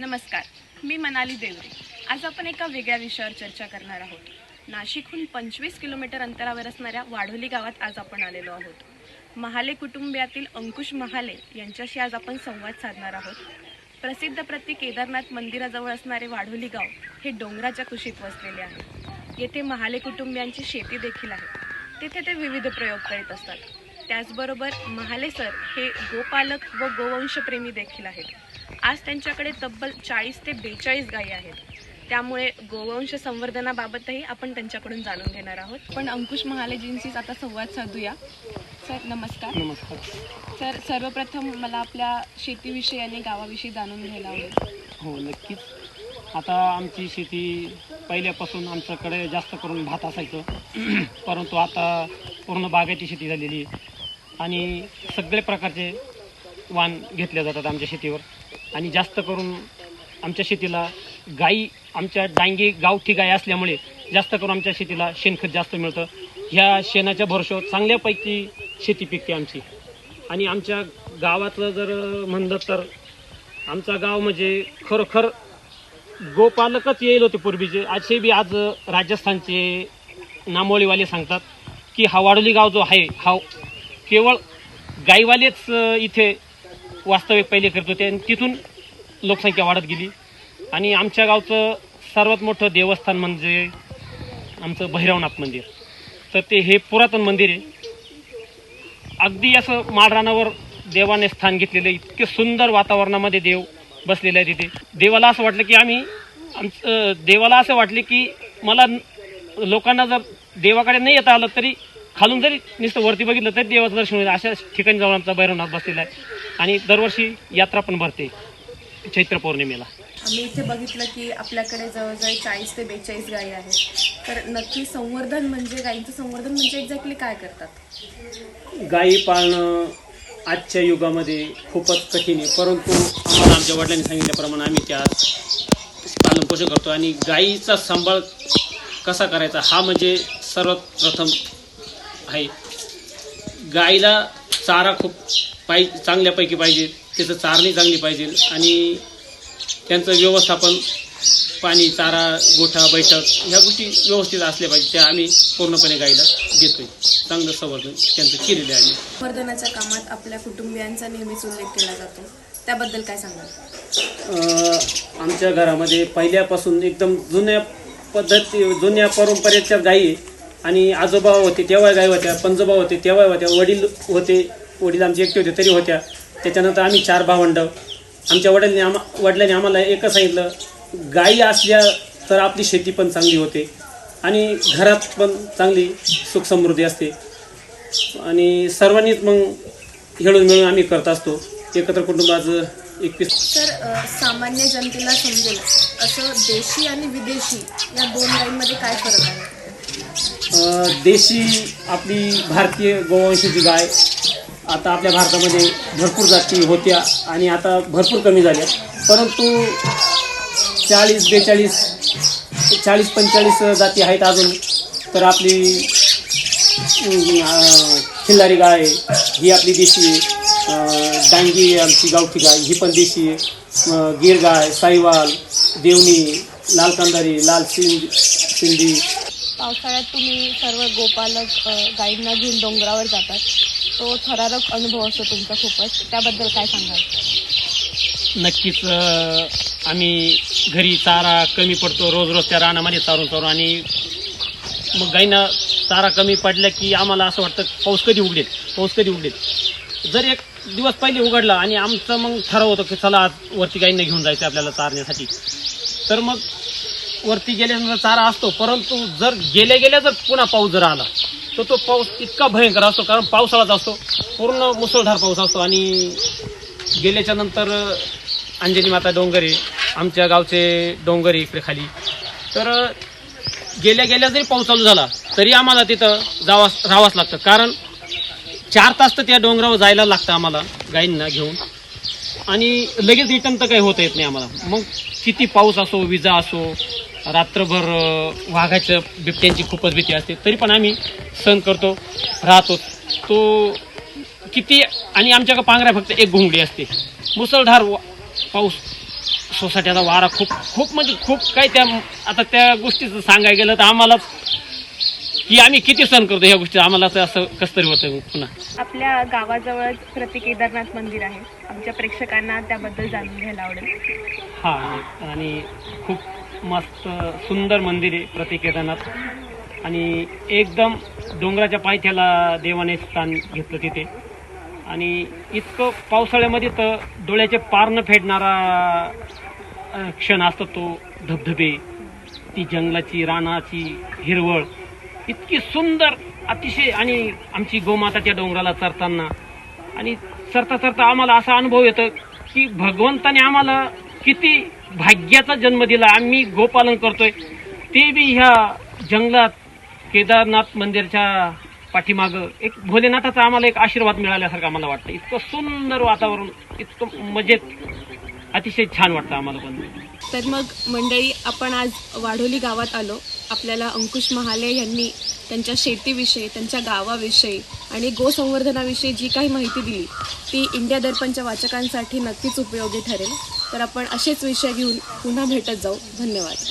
नमस्कार मी मनाली देवरे. आज आपण एका वेगळ्या विषयावर चर्चा करणार आहोत. नाशिकहून पंचवीस किलोमीटर अंतरावर असणाऱ्या वाढोली गावात आज आपण आलेलो आहोत. महाले कुटुंबियातील अंकुश महाले यांच्याशी आज आपण संवाद साधणार आहोत. प्रसिद्ध प्रति केदारनाथ मंदिराजवळ असणारे वाढोली गाव हे डोंगराच्या कुशीत वसलेले आहे. येथे महाले कुटुंबियांची शेती देखील आहे. तेथे ते विविध प्रयोग करीत असतात. त्याचबरोबर महाले सर हे गोपालक व गोवंशप्रेमी देखील आहेत. आज त्यांच्याकडे तब्बल चाळीस ते बेचाळीस गायी आहेत. त्यामुळे गोवंश संवर्धनाबाबतही आपण त्यांच्याकडून जाणून घेणार आहोत. पण अंकुश महालेजींशीच आता संवाद साधूया. सर नमस्कार. नमस्कार. सर सर्वप्रथम मला आपल्या शेतीविषयी आणि गावाविषयी जाणून घ्यायला आवडेल. हो नक्कीच. आता आमची शेती पहिल्यापासून आमच्याकडे जास्त करून भात असायचं. परंतु आता पूर्ण बागायती शेती झालेली आहे. आणि सगळे प्रकारचे वाण घेतले जातात आमच्या शेतीवर. आणि जास्त करून आमच्या शेतीला गाई आमच्या डांगी गावठी गाय असल्यामुळे जास्त करून आमच्या शेतीला शेणखत जास्त मिळतं. ह्या शेणाच्या भरोश्यावर चांगल्यापैकी शेती पिकते आमची. आणि आमच्या गावातलं जर म्हणलं तर आमचा गाव म्हणजे खरोखर गोपालकच येईल होते पूर्वीचे. असे बी आज राजस्थानचे नामोळीवाले सांगतात की हा वाडोली गाव जो आहे हा केवळ गाईवालेच इथे वास्तव्य पहिले करत होते आणि तिथून लोकसंख्या वाढत गेली. आणि आमच्या गावचं सर्वात मोठं देवस्थान म्हणजे आमचं भैरवनाथ मंदिर. तर ते हे पुरातन मंदिर आहे. अगदी असं माळरानावर देवाने स्थान घेतलेलं आहे. इतके सुंदर वातावरणामध्ये देव बसलेले आहे तिथे देवाला असं वाटलं की आम्ही आमचं देवाला असं वाटले की मला लोकांना जर देवाकडे नाही येता आलं तरी खालून जरी नुसतं वरती बघितलं तरी देवाचं दर्शन होईल. अशा ठिकाणी जाऊन आमचा भैरवनाथ बसलेला आहे. आणि दरवर्षी यात्रा पण भरते चैत्र पौर्णिमेला. आम्ही इथे बघितलं की आपल्याकडे जवळजवळ चाळीस ते बेचाळीस गायी आहेत. तर नक्की संवर्धन म्हणजे गायींचं संवर्धन म्हणजे एक्झॅक्टली काय करतात? गायी पाळणं आजच्या युगामध्ये खूपच कठीण आहे. परंतु आम्हाला आमच्या वडिलांनी सांगितल्याप्रमाणे आम्ही त्या पालनपोषण करतो. आणि गायीचा सांभाळ कसा करायचा हा म्हणजे सर्वात प्रथम आहे. गाईला चारा खूप पाहिजे चांगल्यापैकी पाहिजे. त्याचं चारणी चांगली पाहिजे. आणि त्यांचं व्यवस्थापन पाणी चारा गोठा बैठक ह्या गोष्टी व्यवस्थित असल्या पाहिजे. त्या आम्ही पूर्णपणे गाईला देतोय. चांगलं संवर्धन त्यांचं केलेलं आहे संवर्धनाच्या कामात आपल्या कुटुंबियांचा नेहमीच उल्लेख केला जातो. त्याबद्दल काय सांगाल? अ, आमच्या घरामध्ये पहिल्यापासून एकदम जुन्या पद्धती जुन्या परंपरेच्या गायी आहे. आणि आजोबा होते तेव्हा गाई होत्या पंजोबा होते तेव्हा होत्या वडील होते वडील आमचे एकटे होते तरी होत्या. त्याच्यानंतर आम्ही चार भावंड. आमच्या वडिलांनी आम्हा वडिलांनी आम्हाला एकच सांगितलं गायी असल्या तर आपली शेती पण चांगली होते. आणि घरात पण चांगली सुखसमृद्धी असते. आणि सर्वांनीच मग हेळून मिळून आम्ही करत असतो. एकत्र कुटुंबाचं एकवीस तर सामान्य जनतेला समजेल असं देशी आणि विदेशी या दोन गायींमध्ये काय फरक आहे? देशी आपली भारतीय गोवंशाची गाय आता आपल्या भारतामध्ये भरपूर जाती होत्या आणि आता भरपूर कमी झाल्या. परंतु चाळीस बेचाळीस चाळीस पंचेचाळीस जाती आहेत अजून. तर आपली खिल्लारी गाय आहे, ही आपली देशी आहे. डांगी आमची गावठी गाय ही पण देशी आहे. गिर गाय साईवाल देवणी लाल कांदारी लाल सिंध सिंधी पावसाळ्यात तुम्ही सर्व गोपालक गाईडना गायींना घेऊन डोंगरावर जातात. तो थरारक अनुभव असतो तुमचा खूपच. त्याबद्दल काय सांगाल? नक्कीच आम्ही घरी चारा कमी पडतो. रोज रोज त्या रानामध्ये चारून चारून आणि मग गाईंना चारा कमी पडला की आम्हाला असं वाटतं पाऊस कधी उघडेल? पाऊस कधी उघडेल? जर एक दिवस पहिले उघडला आणि आमचं मग ठरव होतं की चला आज वरती गाईंना घेऊन जायचं आपल्याला चारण्यासाठी. तर मग वरती गेल्यानंतर चारा असतो परंतु जर गेल्या गेल्या जर पुन्हा पाऊस जर आला तर तो पाऊस इतका भयंकर असतो कारण पावसाळाच असतो पूर्ण मुसळधार पाऊस असतो. आणि गेल्याच्यानंतर अंजनी माता डोंगर आहे आमच्या गावचे डोंगर इकडे खाली. तर गेल्या गेल्या जरी पाऊस चालू झाला तरी आम्हाला तिथं जावास राहावंच लागतं. कारण चार तास तर त्या डोंगरावर जायला लागतं आम्हाला गाईंना घेऊन. आणि लगेच रिटर्न तर काही होता येत नाही आम्हाला. मग किती पाऊस असो विजा असो रात्रभर अं, वाघाच्या बिबट्यांची खूपच भीती असते. तरी पण आम्ही सहन करतो राहतो तो किती आणि आमच्याकडे पांघऱ्या फक्त एक घोंगडी असते. मुसळधार पाऊस सोसायटीचा वारा खूप खूप म्हणजे खूप काही त्या आता त्या गोष्टीचं सांगायला गेलं तर आम्हालाच की आम्ही किती सण करतो ह्या गोष्टी आम्हाला असं कसं तरी होतं पुन्हा. आपल्या गावाजवळच प्रति केदारनाथ मंदिर आहे. आमच्या प्रेक्षकांना त्याबद्दल जाणून घ्यायला आवडेल. हा आणि खूप मस्त सुंदर मंदिर आहे प्रति केदारनाथ आणि एकदम डोंगराच्या पायथ्याला देवाने स्थान घेतलं तिथे. आणि इतकं पावसाळ्यामध्ये तर डोळ्याचे पारनं फेडणारा क्षण असतो तो धबधबे ती जंगलाची रानाची हिरवळ. इतकी सुंदर अतिशय आणि आमची गोमाताच्या डोंगराला चरताना. आणि चरता चरता आम्हाला असा अनुभव येतो की भगवंताने आम्हाला किती भाग्याचा जन्म दिला आम्ही गोपालन करतोय. ते बी ह्या जंगलात केदारनाथ मंदिरच्या पाठीमागं एक भोलेनाथाचा आम्हाला एक आशीर्वाद मिळाल्यासारखं आम्हाला वाटतं. इतकं सुंदर वातावरण इतकं मजेत अतिशय छान वाटतं आम्हाला पण. तर मग मंडळी आपण आज वाढोली गावात आलो. आपल्याला अंकुश महाले यांनी त्यांच्या शेतीविषयी त्यांच्या गावाविषयी आणि गोसंवर्धनाविषयी जी काही माहिती दिली ती इंडिया दर्पणच्या वाचकांसाठी नक्कीच उपयोगी ठरेल. तर आपण असेच विषय घेऊन पुन्हा भेटत जाऊ. धन्यवाद.